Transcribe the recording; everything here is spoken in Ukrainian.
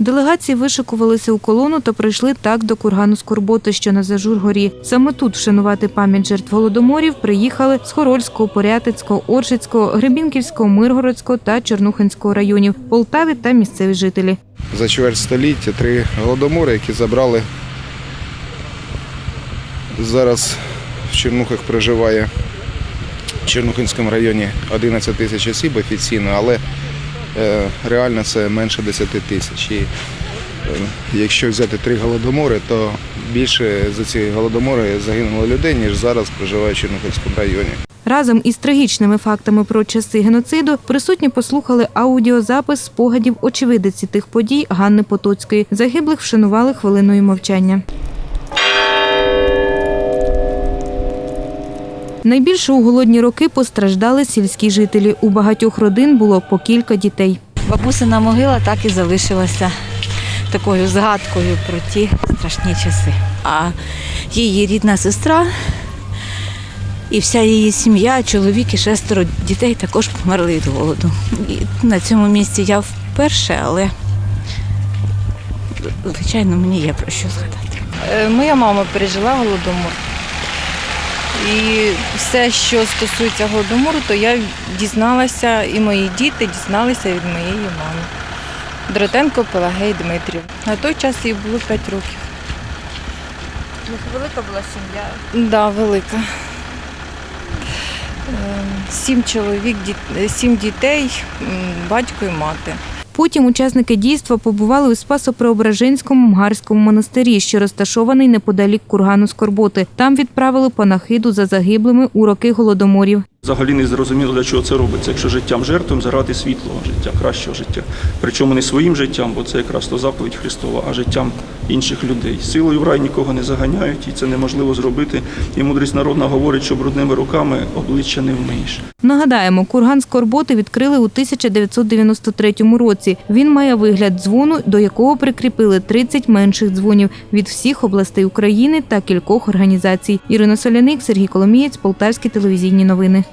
Делегації вишикувалися у колону та прийшли так до кургану Скорботи, що на Зажургорі. Саме тут вшанувати пам'ять жертв голодоморів приїхали з Хорольського, Порятицького, Оршицького, Гребінківського, Миргородського та Чорнухинського районів, Полтави та місцеві жителі. за чверть століття три голодомори, які забрали. Зараз в Чернухах проживає в Чернухинському районі 11 тисяч осіб офіційно, але реально це менше 10 тисяч. І е, якщо взяти три голодомори, то більше за ці голодомори загинуло людей, ніж зараз проживає в Чернухинському районі. Разом із трагічними фактами про часи геноциду присутні послухали аудіозапис спогадів очевидиці тих подій Ганни Потоцької. Загиблих вшанували хвилиною мовчання. Найбільше у голодні роки постраждали сільські жителі. У багатьох родин було по кілька дітей. Бабусина могила так і залишилася такою згадкою про ті страшні часи. А її рідна сестра і вся її сім'я, чоловік і шестеро дітей також померли від голоду. І на цьому місці я вперше, але звичайно мені є про що згадати. Е, Моя мама пережила голодомор. І все, що стосується голодомору, то я дізналася, і мої діти дізналися від моєї мами. Дротенко Пелагей Дмитрів. На той час їй було 5 років. Велика була сім'я. Так, да, велика. Ем, Сім чоловік, сім дітей, батько і мати. Потім учасники дійства побували у Спасо-Преображенському Мгарському монастирі, що розташований неподалік кургану Скорботи. Там відправили панахиду за загиблими у роки голодоморів. Взагалі не зрозуміло, для чого це робиться, якщо життям жертвам заради світлого життя, кращого життя. Причому не своїм життям, бо це якраз то заповідь Христова, а життям інших людей. Силою в рай нікого не заганяють, і це неможливо зробити. І мудрість народна говорить, що брудними руками обличчя не вмиєш. Нагадаємо, курган Скорботи відкрили у 1993 році. Він має вигляд дзвону, до якого прикріпили 30 менших дзвонів від всіх областей України та кількох організацій. Ірина Соляник, Сергій Коломієць, Полтавські телевізійні новини.